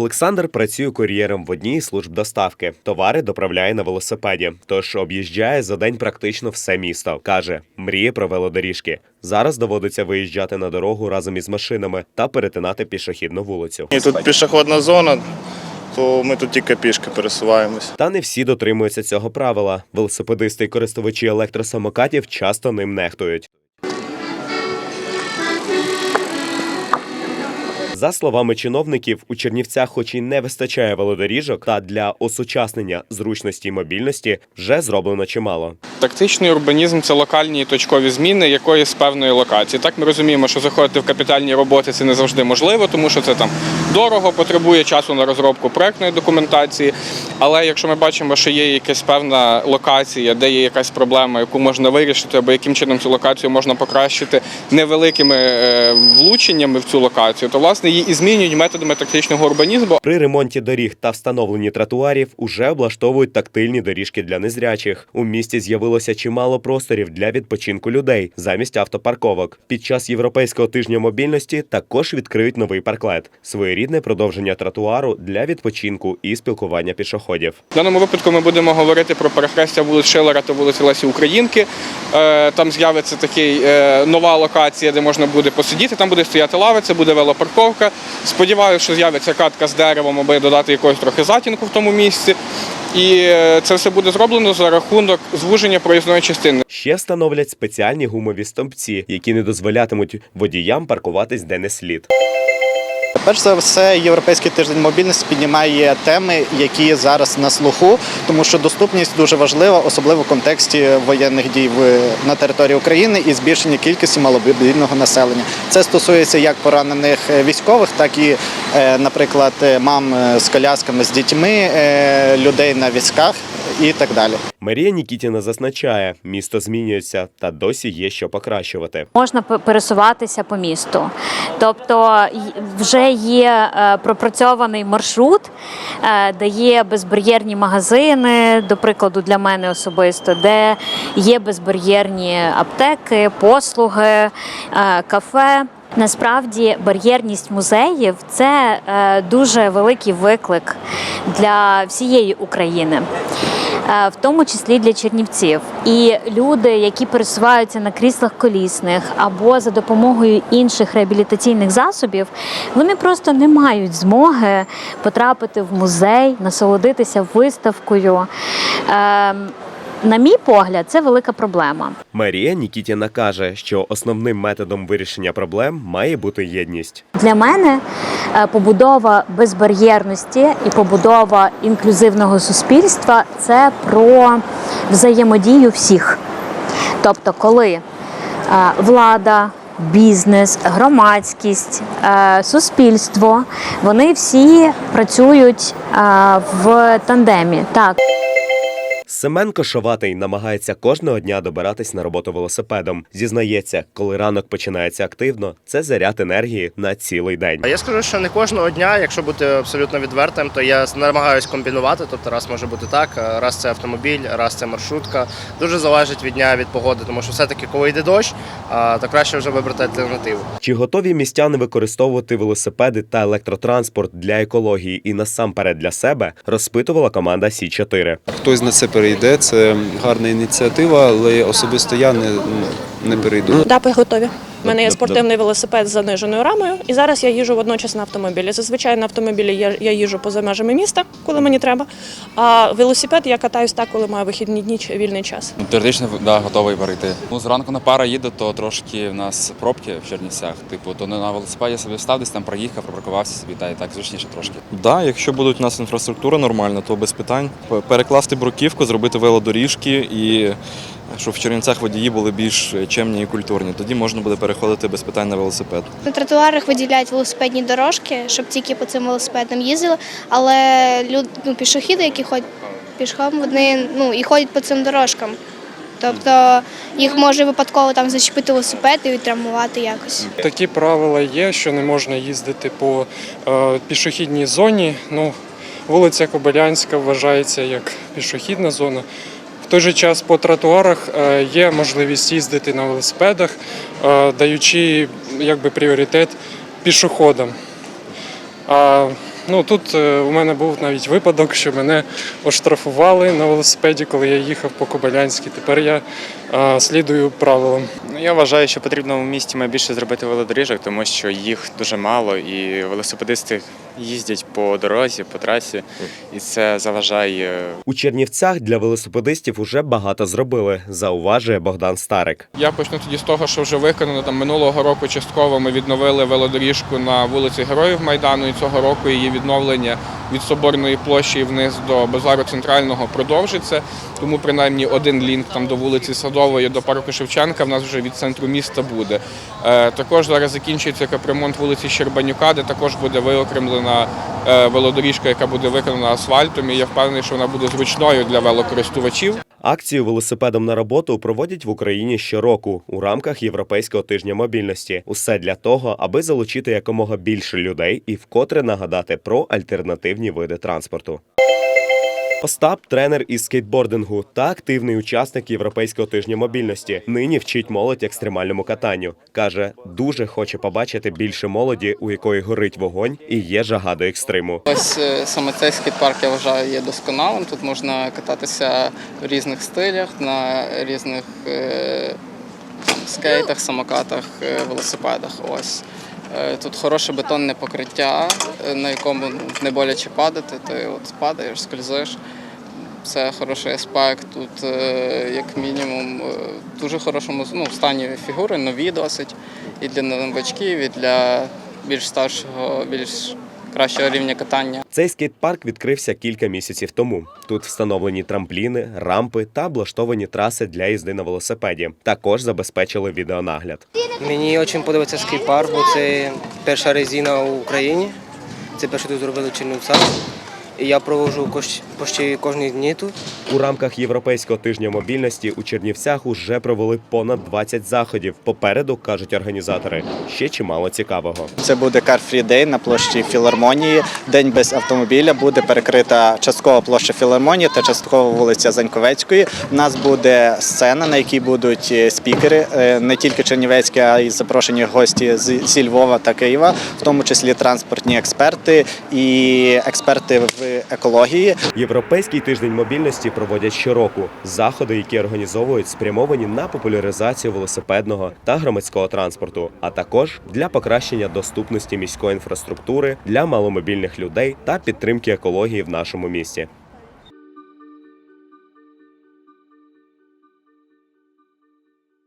Олександр працює кур'єром в одній із служб доставки. Товари доправляє на велосипеді, тож об'їжджає за день практично все місто. каже, мріє про велодоріжки. Зараз доводиться виїжджати на дорогу разом із машинами та перетинати пішохідну вулицю. І тут пішохідна зона, то ми тут тільки пішки пересуваємось. Та не всі дотримуються цього правила. Велосипедисти і користувачі електросамокатів часто ним нехтують. За словами чиновників, у Чернівцях, хоч і не вистачає велодоріжок, та для осучаснення зручності і мобільності вже зроблено чимало. Тактичний урбанізм це локальні точкові зміни якоїсь певної локації. Так ми розуміємо, що заходити в капітальні роботи це не завжди можливо, тому що це там дорого, потребує часу на розробку проектної документації. Але якщо ми бачимо, що є якась певна локація, де є якась проблема, яку можна вирішити, або яким чином цю локацію можна покращити невеликими е, влученнями в цю локацію, то власне її і змінюють методами тактичного урбанізму. При ремонті доріг та встановленні тротуарів уже облаштовують тактильні доріжки для незрячих. У місті з'явилося чимало просторів для відпочинку людей замість автопарковок. Під час європейського тижня мобільності також відкриють новий парклет своєрідне продовження тротуару для відпочинку і спілкування пішоходів. В даному випадку ми будемо говорити про перехрестя вулиць Шилера та вулиці Лесі Українки. Е, Там з'явиться такий е, нова локація, де можна буде посидіти. Там буде стояти лавиця, буде велопарковка. Сподіваюся, що з'явиться катка з деревом, аби додати якогось трохи затінку в тому місці. І е, це все буде зроблено за рахунок звуження проїзної частини. Ще встановлять спеціальні гумові стовпці, які не дозволятимуть водіям паркуватись де не слід. Перш за все, європейський тиждень мобільності піднімає теми, які зараз на слуху, тому що доступність дуже важлива, особливо в контексті воєнних дій в на території України і збільшення кількості маломобільного населення. Це стосується як поранених е, військових, так і, е, наприклад, е, мам з колясками з дітьми, людей на візках і так далі. Марія Нікітіна зазначає, місто змінюється та досі є що покращувати. можна пе- пересуватися по місту. Тобто й- вже є е, пропрацьований маршрут, е, де є безбар'єрні магазини, до прикладу, для мене особисто, де є безбар'єрні аптеки, послуги, е, кафе. Насправді бар'єрність музеїв це дуже великий виклик для всієї України в тому числі для чернівців. І люди, які пересуваються на кріслах колісних або за допомогою інших реабілітаційних засобів, вони просто не мають змоги потрапити в музей, насолодитися виставкою. На мій погляд, це велика проблема. Марія Нікітіна каже, що основним методом вирішення проблем має бути єдність. Для мене е, побудова безбар'єрності і побудова інклюзивного суспільства це про взаємодію всіх. Тобто, коли е, влада, бізнес, громадськість, е, суспільство, вони всі працюють в тандемі. Так. Семен Кошоватий намагається кожного дня добиратись на роботу велосипедом. Зізнається, коли ранок починається активно, це заряд енергії на цілий день. А я скажу, що не кожного дня, якщо бути абсолютно відвертим, то я намагаюсь комбінувати. Тобто раз може бути так, раз це автомобіль, раз це маршрутка. Дуже залежить від дня, від погоди, тому що все-таки, коли йде дощ, то краще вже вибрати альтернативу. Чи готові містяни використовувати велосипеди та електротранспорт для екології і насамперед для себе? Розпитувала команда Сі 4 Хтось на це перейде, це гарна ініціатива, але особисто я не, не перейду. Да, готові. У мене є спортивний велосипед з заниженою рамою, і зараз я їжу водночас на автомобілі. Зазвичай на автомобілі я, я їжу поза межами міста, коли мені треба. А велосипед я катаюсь так, коли маю вихідні дні чи вільний час. Ну, Теоретично да, готовий перейти. Ну, зранку на пара їде, то трошки в нас пробки в Чернівцях. Типу, то не на велосипеді собі встав, десь там проїхав, припаркувався собі, та і так зручніше трошки. Да, якщо будуть у нас інфраструктура нормальна, то без питань. Перекласти бруківку, зробити велодоріжки і щоб в Чернівцях водії були більш чемні і культурні. Тоді можна буде переходити без питань на велосипед. На тротуарах виділяють велосипедні дорожки, щоб тільки по цим велосипедам їздили. Але люд, ну, пішохіди, які ходять пішком, вони ну, і ходять по цим дорожкам. Тобто їх може випадково там зачепити велосипед і відтравмувати якось. Такі правила є, що не можна їздити по е, пішохідній зоні. Ну, вулиця Кобилянська вважається як пішохідна зона. В той же час по тротуарах е, є можливість їздити на велосипедах, е, даючи якби, пріоритет пішоходам. А Ну тут е, у мене був навіть випадок, що мене оштрафували на велосипеді, коли я їхав по Кобилянській. Тепер я е, слідую правилам. Ну, я вважаю, що потрібно в місті найбільше зробити велодоріжок, тому що їх дуже мало, і велосипедисти їздять по дорозі, по трасі, і це заважає У Чернівцях для велосипедистів уже багато зробили, зауважує Богдан Старик. Я почну тоді з того, що вже виконано там минулого року. Частково ми відновили велодоріжку на вулиці Героїв Майдану. І цього року її відновлення від соборної площі вниз до базару центрального продовжиться. Тому принаймні один лінк там до вулиці Садової до парку Шевченка в нас вже від центру міста буде. Е, також зараз закінчується капремонт вулиці Щербанюка, де також буде виокремлена е, велодоріжка, яка буде виконана асфальтом. І я впевнений, що вона буде зручною для велокористувачів. Акцію велосипедом на роботу проводять в Україні щороку у рамках Європейського тижня мобільності. Усе для того, аби залучити якомога більше людей і вкотре нагадати про альтернативні види транспорту. Остап тренер із скейтбордингу та активний учасник Європейського тижня мобільності. Нині вчить молодь екстремальному катанню. каже, дуже хоче побачити більше молоді, у якої горить вогонь і є жага до екстриму. Ось е, саме цей скейт-парк я вважаю є досконалим. Тут можна кататися в різних стилях, на різних е, скейтах, самокатах, е, велосипедах. Ось. Е, Тут хороше бетонне покриття, е, на якому не боляче падати. Ти от падаєш, скользиш. Це хороший аспект. Тут, е, як мінімум, в дуже хорошому ну, стані фігури, нові досить. І для новачків, і для більш старшого, більш кращого рівня катання. Цей скейт-парк відкрився кілька місяців тому. Тут встановлені трампліни, рампи та облаштовані траси для їзди на велосипеді. Також забезпечили відеонагляд. Мені дуже подобається скейт-парк, бо це перша резина в Україні. Це перше тут зробили в Чернівцях. І я проводжу кош- почти кожні дні тут. У рамках Європейського тижня мобільності у Чернівцях уже провели понад 20 заходів. Попереду кажуть організатори ще чимало цікавого. Це буде Car Free Day на площі Філармонії. День без автомобіля буде перекрита частково площа Філармонії та частково вулиця Заньковецької. У нас буде сцена, на якій будуть е, спікери, е, не тільки чернівецькі, а й запрошені гості з зі Львова та Києва, в тому числі транспортні експерти і експерти в екології. Європейський тиждень мобільності проводять щороку. Заходи, які організовують, спрямовані на популяризацію велосипедного та громадського транспорту, а також для покращення доступності міської інфраструктури для маломобільних людей та підтримки екології в нашому місті.